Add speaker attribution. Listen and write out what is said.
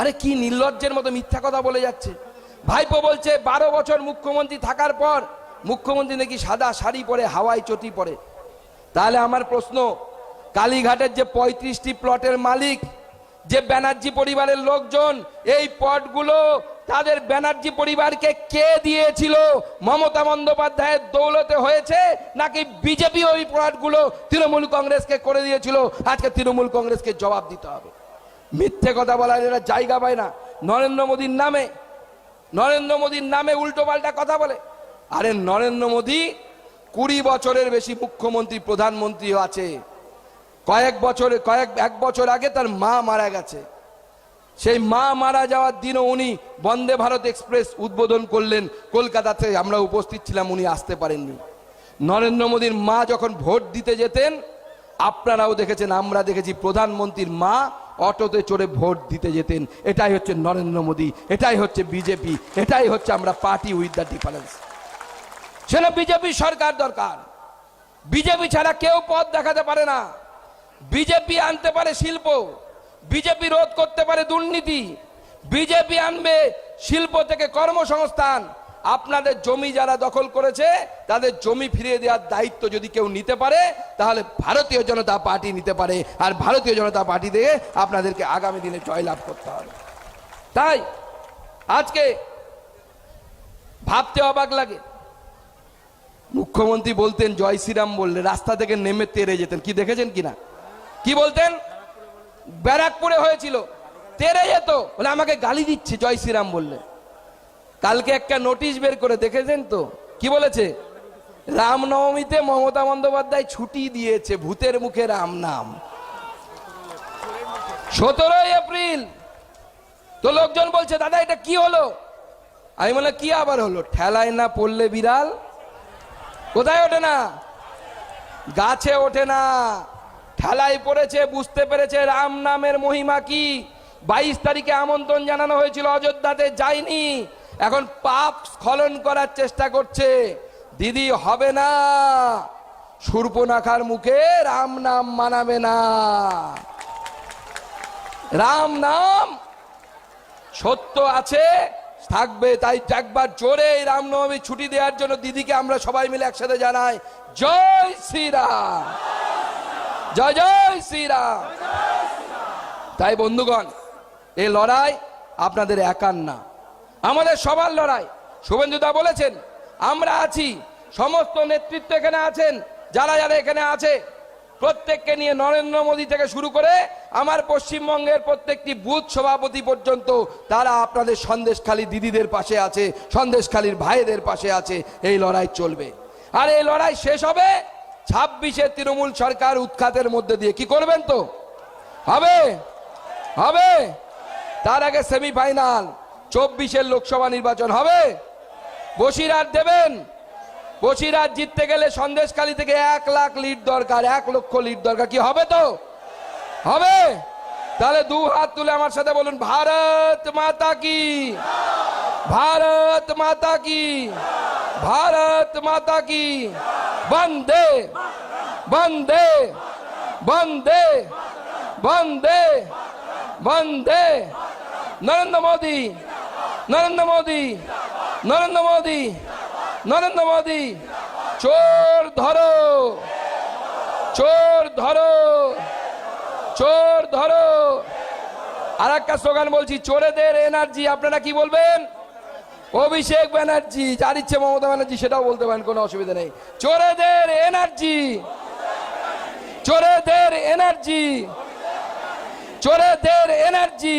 Speaker 1: আরে কি নির্লজ্জের মতো মিথ্যা কথা বলে যাচ্ছে? ভাইপো বলছে, বারো বছর মুখ্যমন্ত্রী থাকার পর মুখ্যমন্ত্রী নাকি সাদা শাড়ি পরে হাওয়াই চটি পরে। তাহলে আমার প্রশ্ন, কালীঘাটের যে পঁয়ত্রিশটি প্লটের মালিক, যে ব্যানার্জি পরিবারের লোকজন, এই পটগুলো তাদের ব্যানার্জি পরিবারকে কে দিয়েছিল? মমতা বন্দ্যোপাধ্যায়ের দৌলতে হয়েছে নাকি বিজেপি ওই প্লটগুলো তৃণমূল কংগ্রেসকে করে দিয়েছিল? আজকে তৃণমূল কংগ্রেসকে জবাব দিতে হবে। মিথ্যে কথা বলার এরা জায়গা পায় না। নরেন্দ্র মোদীর নামে, নরেন্দ্র মোদীর নামে উল্টো পাল্টা কথা বলে। আরে নরেন্দ্র মোদী, কুড়ি বছরের বেশি মুখ্যমন্ত্রী প্রধানমন্ত্রী আছে। কয়েক বছরে, কয়েক, এক বছর আগে তার মা মারা গেছে। সেই মা মারা যাওয়ার দিনও উনি বন্দে ভারত এক্সপ্রেস উদ্বোধন করলেন। কলকাতাতে আমরা উপস্থিত ছিলাম, উনি আসতে পারেননি। নরেন্দ্র মোদীর মা যখন ভোট দিতে যেতেন, আপনারাও দেখেছেন, আমরা দেখেছি প্রধানমন্ত্রীর মা অটোতে চড়ে ভোট দিতে যেতেন। এটাই হচ্ছে নরেন্দ্র মোদী, এটাই হচ্ছে বিজেপি, এটাই হচ্ছে আমরা পার্টি উইথ দ্য ডিফারেন্স। সেটা বিজেপি সরকার দরকার। বিজেপি ছাড়া কেউ পথ দেখাতে পারে না। বিজেপি আনতে পারে শিল্প। বিজেপি রোধ করতে পারে দুর্নীতি। বিজেপি আনবে শিল্প থেকে কর্মসংস্থান। আপনাদের জমি যারা দখল করেছে, তাদের জমি ফিরিয়ে দেওয়ার দায়িত্ব যদি কেউ নিতে পারে, তাহলে ভারতীয় জনতা পার্টি নিতে পারে। আর ভারতীয় জনতা পার্টি দিয়ে আপনাদেরকে আগামী দিনে জয়লাভ করতে হবে। তাই আজকে ভাবতে অবাক লাগে। মুখ্যমন্ত্রী বলতেন, জয় শ্রীরাম বললে, রাস্তা থেকে নেমে তেরে যেতেন। কি দেখেছেন কিনা কি বলতেন? ব্যারাকপুরে হয়েছিল, তেরে যেত। বলে, আমাকে গালি দিচ্ছে জয় শ্রীরাম বললে। কালকে একটা নোটিশ বের করে দেখেছেন তো? কি বলেছে? রামনবমীতে মমতা বন্দ্যোপাধ্যায় ছুটি দিয়েছে, ভূতের মুখে রাম নাম। সতেরোই এপ্রিল। তো লোকজন বলছে, দাদা, এটা কি হলো? আমি বলে কি আবার হলো? ঠেলায় না পড়লে বিড়াল? কোথায় ওঠে না? গাছে ওঠে না। ঠেলায় পড়েছে, বুঝতে পেরেছে রাম নামের মহিমা কি। বাইশ তারিখে আমন্ত্রণ জানানো হয়েছিল, অযোধ্যাতে যায়নি। এখন পাপ স্খলন করার চেষ্টা করছে। দিদি হবে না। সুর্পনাখার মুখে রাম নাম মানাবে না। রাম নাম সত্য আছে, থাকবে, তাই একবার জোরে এই রামনবমী ছুটি দেওয়ার জন্য দিদিকে আমরা সবাই মিলে একসাথে জানাই, জয় শ্রীরাম। জয় জয় শ্রীরাম। তাই বন্ধুগণ এই লড়াই আপনাদের একার না। আমাদের সবার লড়াই। শুভেন্দুদা বলেছেন, আমরা আছি, সমস্ত নেতৃত্ব এখানে আছেন, যারা যারা এখানে আছে, প্রত্যেককে নিয়ে নরেন্দ্র মোদী থেকে শুরু করে আমার পশ্চিমবঙ্গের প্রত্যেকটি বুথ সভাপতি পর্যন্ত তারা আপনাদের সন্দেশখালী দিদিদের পাশে আছে, সন্দেশখালীর ভাইদের পাশে আছে, এই লড়াই চলবে। আর এই লড়াই শেষ হবে ছাব্বিশে তৃণমূল সরকার উৎখাতের মধ্যে দিয়ে। কি করবেন তো? হবে? হবে? তার আগে সেমিফাইনাল চব্বিশের লোকসভা নির্বাচন হবে। বসিরহাট দেবেন। বসিরহাট জিততে গেলে সন্দেশখালী থেকে এক লাখ লিড দরকার, এক লক্ষ লিড দরকার। কি হবে তো? হবে? তাহলে দু হাত তুলে আমার সাথে বলুন, ভারত মাতা কি? ভারত মাতা কি? ভারত মাতা কি? বন্দে বন্দে বন্দে বন্দে বন্দে। নরেন্দ্র মোদী নরেন্দ্র মোদী নরেন্দ্র মোদী নরেন্দ্র মোদী, চোর ধরো চোর ধরো চোর ধরো। আর একটা স্লোগান বলছি, চোরেদের এনার্জি আপনারা কি বলবেন? অভিষেক ব্যানার্জি, যার ইচ্ছে মমতা ব্যানার্জি, সেটাও বলতে পারেন, কোনো অসুবিধা নেই। চোরেদের এনার্জি চোরেদের এনার্জি চোরেদের এনার্জি